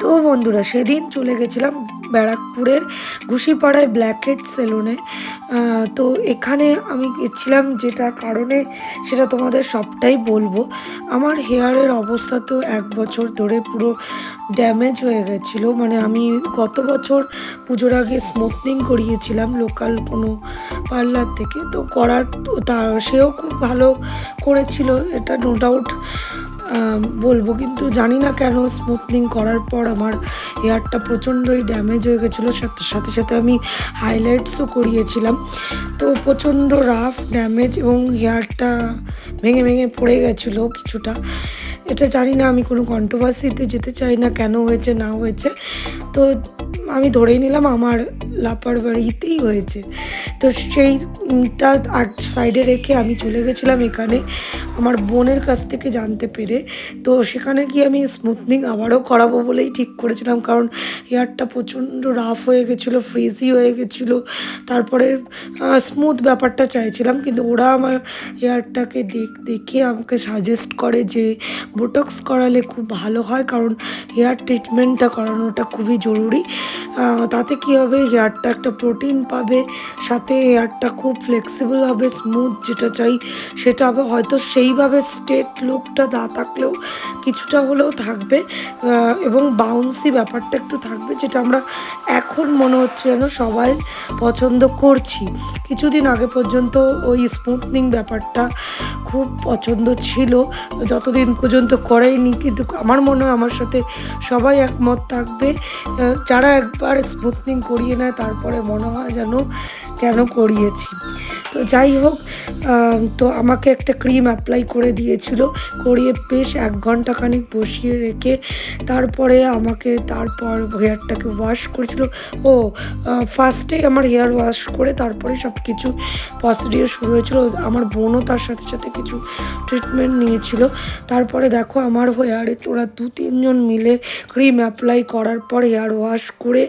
তো বন্ধুরা, সেদিন চলে গেছিলাম ব্যারাকপুরের ঘুষিপাড়ায় ব্ল্যাকহেড সেলুনে। তো এখানে আমি গেছিলাম যেটা কারণে সেটা তোমাদের সবটাই বলব। আমার হেয়ারের অবস্থা তো এক বছর ধরে পুরো ড্যামেজ হয়ে গেছিল। মানে আমি গত বছর পুজোর আগে স্মুথনিং করিয়েছিলাম লোকাল কোনো পার্লার থেকে। তো করার তা, সেও খুব ভালো করেছিল, এটা নো ডাউট বলব, কিন্তু জানি না কেন স্মুথনিং করার পর আমার হেয়ারটা প্রচণ্ডই ড্যামেজ হয়ে গেছিল। সাথে সাথে আমি হাইলাইটসও করিয়েছিলাম। তো প্রচণ্ড রাফ, ড্যামেজ এবং হেয়ারটা ভেঙে ভেঙে পড়ে গেছিল কিছুটা। এটা জানি না, আমি কোনো কন্ট্রোভার্সিতে যেতে চাই না, কেন হয়েছে, না হয়েছে। তো আমি ধরেই নিলাম, আমার লাপারবাড়িতেই হয়েছে। তো সেইটা এক সাইডে রেখে আমি চলে গেছিলাম এখানে। আমার বোনের কাছ থেকে জানতে পেরে, তো সেখানে গিয়ে আমি স্মুথনিং আবারও করাবো বলেই ঠিক করেছিলাম। কারণ হেয়ারটা প্রচণ্ড রাফ হয়ে গেছিল ফ্রিজি হয়ে গেছিল। তারপরে স্মুথ ব্যাপারটা চাইছিলাম, কিন্তু ওরা আমার হেয়ারটাকে দেখ, দেখে আমাকে সাজেস্ট করে যে বোটক্স করালে খুব ভালো হয়, কারণ হেয়ার ট্রিটমেন্টটা করানোটা খুবই জরুরি। তাতে কি হবে হেয়ারটা একটা প্রোটিন পাবে, সাথে হেয়ারটা খুব ফ্লেক্সিবল হবে স্মুথ যেটা চাই সেটা হবে। হয়তো সেইভাবে স্ট্রেট লুকটা না থাকলেও কিছুটা হলেও থাকবে এবং বাউন্সি ব্যাপারটা একটু থাকবে যেটা আমরা এখন মনে হচ্ছে যেন সবাই পছন্দ করছি। কিছুদিন আগে পর্যন্ত ওই স্মুথনিং ব্যাপারটা খুব পছন্দ ছিল, যতদিন পর্যন্ত করাইনি, কিন্তু আমার মনে হয় আমার সাথে সবাই একমত থাকবে যারা একবার স্মুথনিং করিয়ে নেয় তারপরে মনে হয় যেন কেন করিয়েছি। তো যাই হোক তো আমাকে একটা ক্রিম অ্যাপ্লাই করে দিয়েছিল, করিয়ে বেশ এক ঘণ্টা খানিক বসিয়ে রেখে তারপরে আমাকে তারপর হেয়ারটাকে ওয়াশ করেছিল। ও ফার্স্টে আমার হেয়ার ওয়াশ করে তারপরে সব কিছু প্রসিডিওর শুরু হয়েছিল। আমার বোনও তার সাথে সাথে কিছু ট্রিটমেন্ট নিয়েছিল। তারপরে দেখো আমার হেয়ারে তোরা দু তিনজন মিলে ক্রিম অ্যাপ্লাই করার পর হেয়ার ওয়াশ করে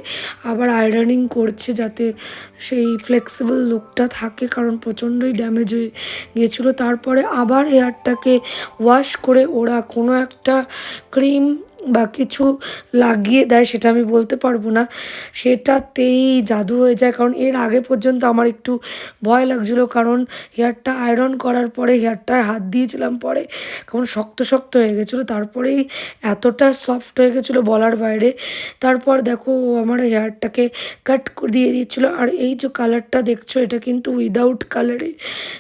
আবার আয়রনিং করছে যাতে সেই ফ্লেক্সিবল লুকটা থাকে, কারণ প্রচণ্ডই ড্যামেজ হয়ে গিয়েছিল। তারপরে আবার হেয়ারটাকে ওয়াশ করে ওরা কোনো একটা ক্রিম বা কিছু লাগিয়ে দেয় সেটা আমি বলতে পারব না। সেটাতেই জাদু হয়ে যায়। কারণ এর আগে পর্যন্ত আমার একটু ভয় লাগছিল। কারণ হেয়ারটা আয়রন করার পরে, হেয়ারটায় হাত দিয়েছিলাম পরে কেমন শক্ত শক্ত হয়ে গেছিল। তারপরেই এতটা সফট হয়ে গেছিল বলার বাইরে। তারপর দেখো আমার হেয়ারটাকে কাট দিয়ে দিচ্ছিল আর এই যে কালারটা দেখছ, এটা কিন্তু উইদাউট কালারে।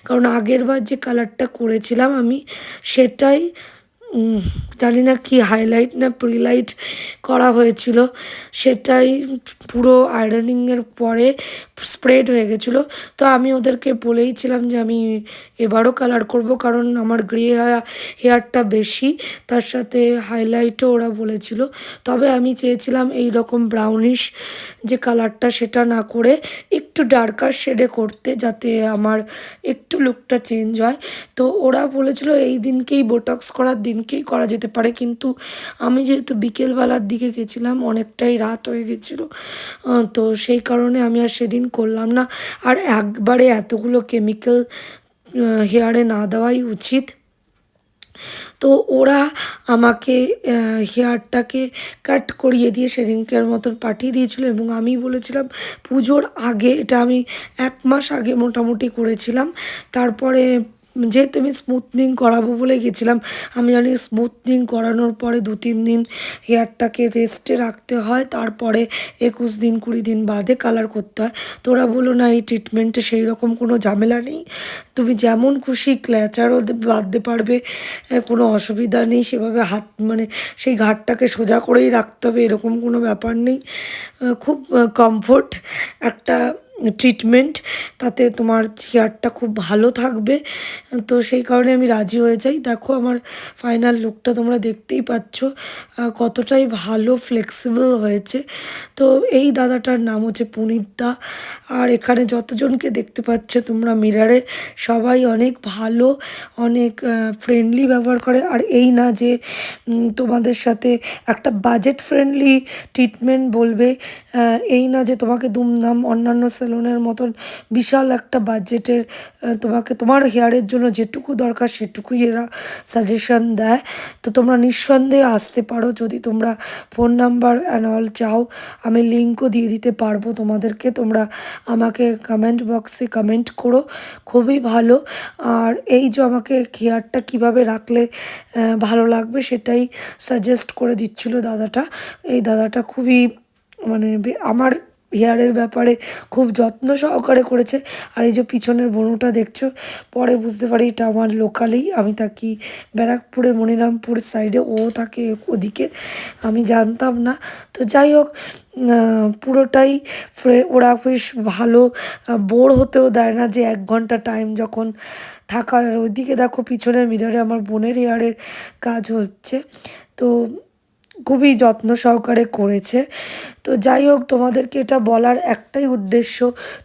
কারণ আগের বার যে কালারটা করেছিলাম আমি, সেটাই জানি না কি হাইলাইট না প্রিলাইট করা হয়েছিল। সেটাই পুরো আয়রনিংয়ের পরে স্প্রেড হয়ে গেছিল। তো আমি ওদেরকে বলেইছিলাম যে আমি এবারও কালার করব কারণ আমার গ্রে হেয়ারটা বেশি। তার সাথে হাইলাইটও ওরা বলেছিল। তবে আমি চেয়েছিলাম এই রকম ব্রাউনিশ যে কালারটা সেটা না করে একটু ডার্কার শেডে করতে যাতে আমার একটু লুকটা চেঞ্জ হয়। তো ওরা বলেছিল এই দিনকেই বোটক্স করার দিনকেই করা যেতে পারে। কিন্তু আমি যেহেতু বিকেলবেলার দিকে গেছিলাম, অনেকটাই রাত হয়ে গেছিল। তো সেই কারণে আমি আর সেদিন করলাম না। আর একবারে এতগুলো কেমিক্যাল হেয়ারে না দেওয়াই উচিত। তো ওরা আমাকে হেয়ারটাকে কাট করিয়ে দিয়ে সেদিনকার মতন পাঠিয়ে দিয়েছিল এবং আমি বলেছিলাম, পুজোর আগে, এটা আমি এক মাস আগে মোটামুটি করেছিলাম। তারপরে যেহেতু আমি স্মুথনিং করাবো বলে গেছিলাম, আমি জানি স্মুথনিং করানোর পরে দু তিন দিন হেয়ারটাকে রেস্টে রাখতে হয়, তারপরে একুশ দিন কুড়ি দিন বাদে কালার করতে হয়। তোরা বলো না, এই ট্রিটমেন্টে সেই রকম কোনো ঝামেলা নেই? তুমি যেমন খুশি ক্ল্যাচারও বাঁধতে পারবে কোনো অসুবিধা নেই, সেভাবে হাত মানে সেই ঘাটটাকে সোজা করেই রাখতে হবে, এরকম কোনো ব্যাপার নেই। খুব কমফোর্ট একটা ট্রিটমেন্ট তাতে তোমার হেয়ারটা খুব ভালো থাকবে। তো সেই কারণে আমি রাজি হয়ে যাই। দেখো আমার ফাইনাল লুকটা তোমরা দেখতেই পাচ্ছ কতটাই ভালো ফ্লেক্সিবল হয়েছে। তো এই দাদাটার নাম হচ্ছে পুনিত। দা আর এখানে যতজনকে দেখতে পাচ্ছ তোমরা মিরারে সবাই অনেক ভালো, অনেক ফ্রেন্ডলি ব্যবহার করে। আর এই না যে তোমাদের সাথে একটা বাজেট ফ্রেন্ডলি ট্রিটমেন্ট বলবে এই না যে তোমাকে দুমদাম অন্যান্য সেলুনের মতন বিশাল একটা বাজেটের তোমাকে তোমার হেয়ারের জন্য যেটুকু দরকার সেটুকুই এরা সাজেশন দেয়। তো তোমরা নিঃসন্দেহে আসতে পারো যদি তোমরা ফোন নাম্বার অ্যান্ড অল চাও। আমি লিঙ্কও দিয়ে দিতে পারব তোমাদেরকে। তোমরা আমাকে কমেন্ট বক্সে কমেন্ট করো। খুবই ভালো। আর এই যে আমাকে হেয়ারটা কীভাবে রাখলে ভালো লাগবে সেটাই সাজেস্ট করে দিচ্ছিল দাদাটা। এই দাদাটা খুবই মানে আমার হেয়ারের ব্যাপারে খুব যত্ন সহকারে করেছে। আর এই যে পিছনের বনুটা দেখছ, পরে বুঝতে পারি এটা আমার লোকালেই। আমি থাকি ব্যারাকপুরের মনিরামপুর সাইডে ও থাকে ওদিকে। আমি জানতাম না। তো যাই হোক পুরোটাই ফ্রে- ওরা বেশ ভালো বোর হতেও দেয় না যে এক ঘণ্টা টাইম যখন থাকা ওইদিকে দেখো, পিছনের মিররে আমার বোনের হেয়ারের কাজ হচ্ছে। তো খুবই যত্ন সহকারে করেছে। তো যাই হোক, তোমাদেরকে এটা বলার একটাই উদ্দেশ্য,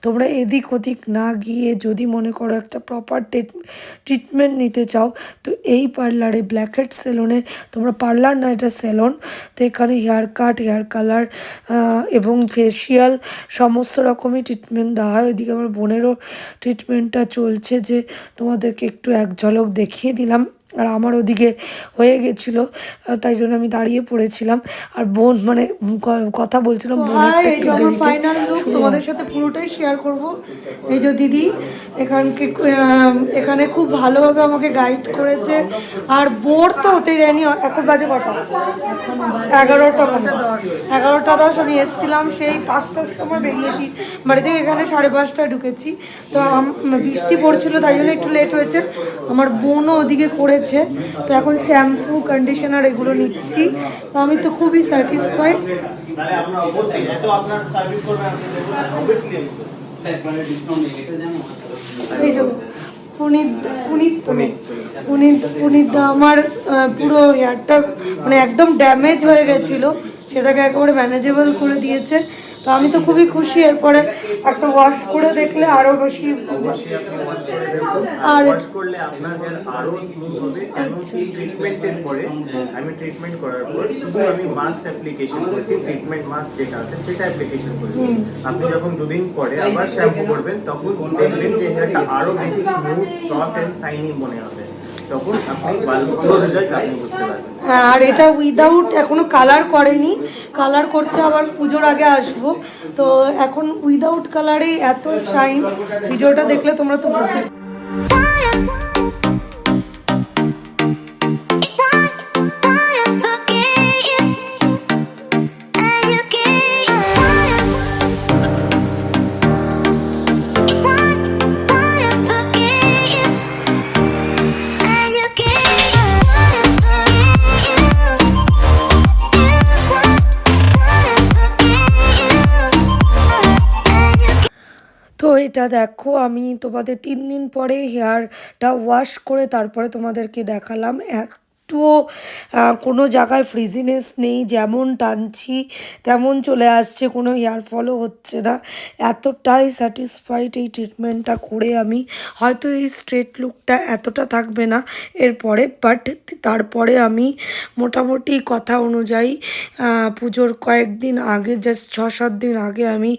তোমরা এদিক ওদিক না গিয়ে যদি মনে করো একটা প্রপার ট্রিটমেন্ট নিতে চাও, তো এই পার্লারে ব্ল্যাকহেড সেলুনে তোমরা পার্লার না, এটা সেলন তো এখানে হেয়ার কাট হেয়ার কালার এবং ফেসিয়াল সমস্ত রকমই ট্রিটমেন্ট দেওয়া হয়। ওইদিকে আমার বোনেরও ট্রিটমেন্টটা চলছে যে তোমাদেরকে একটু এক ঝলক দেখিয়ে দিলাম। আর আমার ওদিকে হয়ে গেছিল তাই জন্য আমি দাঁড়িয়ে পড়েছিলাম। আর বোন মানে কথা বলছিলাম একটু দেরিতে তোমাদের সাথে পুরোটাই শেয়ার করব। এই যে দিদি এখানকে এখানে খুব ভালোভাবে আমাকে গাইড করেছে। আর বোর তো হতে যায়নি এখন বাজে কটা? এগারোটা এগারোটা দশ আমি এসেছিলাম সেই পাঁচটার সময় বেরিয়েছি। বাড়ি থেকে এখানে সাড়ে পাঁচটায় ঢুকেছি। তো বৃষ্টি পড়ছিল তাই জন্য একটু লেট হয়েছে। আমার বোনও ওদিকে করেছে। তো এখন শ্যাম্পু কন্ডিশনার এগুলো নিচ্ছি। তো আমি তো খুবই স্যাটিসফাইড পুনিত পুনিত পুনিত পুনিত আমার পুরো হেয়ারটা মানে একদম ড্যামেজ হয়ে গেছিল। সেটাকে একেবারে ম্যানেজেবল করে দিয়েছে। তো আমি তো খুবই খুশি এরপরে একটা ওয়াশ করে দেখলে আরও বেশি আর- করলে আপনার হেয়ার আরও স্মুথ হবে। কেন কি ট্রিটমেন্টের পরে আমি ট্রিটমেন্ট করার পর শুধু আমি মাস্ক অ্যাপ্লিকেশন করছি ট্রিটমেন্ট মাস্ক যেটা আছে সেটা অ্যাপ্লিকেশন করেছি। আপনি যখন দুদিন পরে আবার শ্যাম্পু করবেন তখন দেখবেন যে হেয়ারটা আরও বেশি স্মুথ সফট এন্ড শাইনি মনে হবে। হ্যাঁ, আর এটা উইদাউট এখনও কালার করেনি। কালার করতে আবার পুজোর আগে আসব। তো এখন উইদাউট কালারে এত শাইন ভিডিওটা দেখলে তোমরা তো বুঝতে এটা দেখো আমি তোমাদের তিন দিন পরে হেয়ারটা ওয়াশ করে তারপরে তোমাদেরকে দেখালাম। একটুও কোনো জায়গায় ফ্রিজিনেস নেই, যেমন টানছি, তেমন চলে আসছে, কোনো হেয়ার ফলও হচ্ছে না। এতটাই স্যাটিসফাইড এই ট্রিটমেন্টটা করে আমি। হয়তো এই স্ট্রেট লুকটা এতটা থাকবে না এরপরে বাট তারপরে আমি মোটামুটি কথা অনুযায়ী পুজোর কয়েকদিন আগে জাস্ট ছ সাত দিন আগে আমি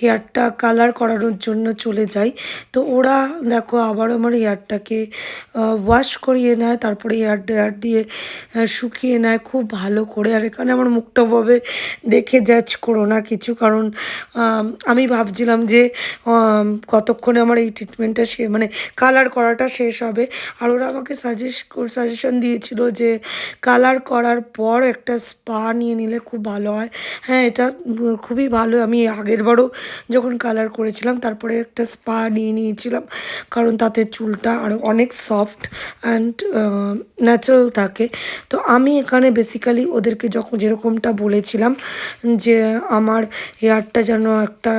হেয়ারটা কালার করানোর জন্য চলে যাই। তো ওরা, দেখো আবার আমার হেয়ারটাকে ওয়াশ করিয়ে নেয়, তারপরে হেয়ার ড্রায়ার দিয়ে আহ, শুকিয়ে নেয় খুব ভালো করে। আর এখানে আমার মুখটা ভাবে দেখে জাজ করো না কিছু। কারণ আমি ভাবছিলাম যে কতক্ষণে আমার এই ট্রিটমেন্টটা সে মানে কালার করাটা শেষ হবে। আর ওরা আমাকে সাজেস্ট সাজেশন দিয়েছিল যে কালার করার পর একটা স্পা নিয়ে নিলে খুব ভালো হয়। হ্যাঁ এটা খুবই ভালো। আমি আগের বারও যখন কালার করেছিলাম তারপরে একটা স্পা নিয়ে নিয়েছিলাম। কারণ তাতে চুলটা আরও অনেক সফট অ্যান্ড ন্যাচারাল থাকে। তো আমি এখানে বেসিক্যালি ওদেরকে যখন যেরকমটা বলেছিলাম যে আমার হেয়ারটা যেন একটা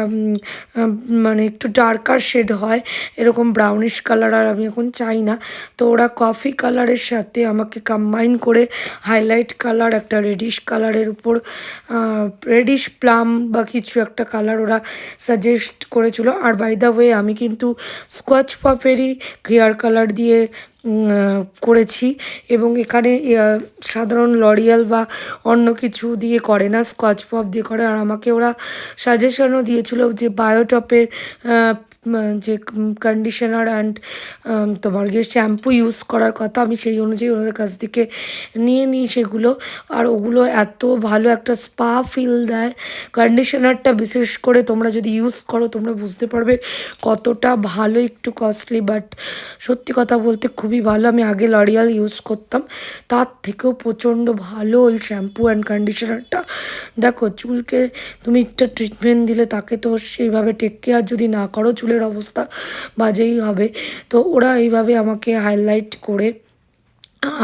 মানে একটু ডার্কার শেড হয়, এরকম ব্রাউনিশ কালার আর আমি এখন চাই না। তো ওরা কফি কালারের সাথে আমাকে কম্বাইন করে হাইলাইট কালার একটা রেডিশ কালারের উপর রেডিশ প্লাম বা কিছু একটা কালার ওরা সাজেস্ট করেছিল। আর বাই দ্য ওয়ে আমি কিন্তু স্কচ পাপেরই হেয়ার কালার দিয়ে করেছি এবং এখানে সাধারণ লরিয়াল বা অন্য কিছু দিয়ে করে না, স্কচ পপ দিয়ে করে। আর আমাকে ওরা সাজেশনও দিয়েছিল যে বায়োটপের যে কন্ডিশনার অ্যান্ড তোমার গিয়ে শ্যাম্পু ইউজ করার কথা, আমি সেই অনুযায়ী ওনাদের কাছ থেকে নিয়ে নিই সেগুলো। আর ওগুলো এত ভালো একটা স্পা ফিল দেয়। কন্ডিশনারটা বিশেষ করে তোমরা যদি ইউজ করো, তোমরা বুঝতে পারবে কতটা ভালো, একটু কস্টলি বাট সত্যি কথা বলতে খুবই ভালো। আমি আগে লরিয়াল ইউজ করতাম। তার থেকেও প্রচণ্ড ভালো ওই শ্যাম্পু অ্যান্ড কন্ডিশনারটা দেখো, চুলকে তুমি একটা ট্রিটমেন্ট দিলে তাকে তো সেইভাবে টেক কেয়ার যদি না করো চুলের অবস্থা বাজেই হবে। তো ওরা এইভাবে আমাকে হাইলাইট করে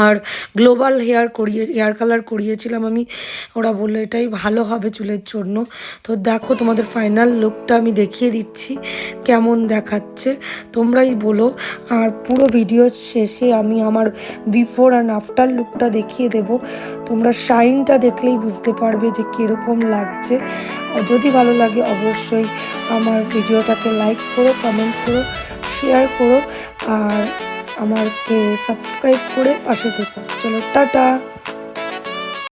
আর গ্লোবাল হেয়ার করিয়ে হেয়ার কালার করিয়েছিলাম আমি। ওরা বলল, এটাই ভালো হবে চুলের জন্য। তো দেখো তোমাদের ফাইনাল লুকটা আমি দেখিয়ে দিচ্ছি, কেমন দেখাচ্ছে। তোমরাই বলো। আর পুরো ভিডিও শেষে আমি আমার বিফোর অ্যান্ড আফটার লুকটা দেখিয়ে দেব। তোমরা শাইনটা দেখলেই বুঝতে পারবে যে কীরকম লাগছে। যদি ভালো লাগে অবশ্যই আমার ভিডিওটাকে লাইক করো কমেন্ট করো শেয়ার করো। আর আমাকে সাবস্ক্রাইব করে পাশে থেকো। চলো টাটা!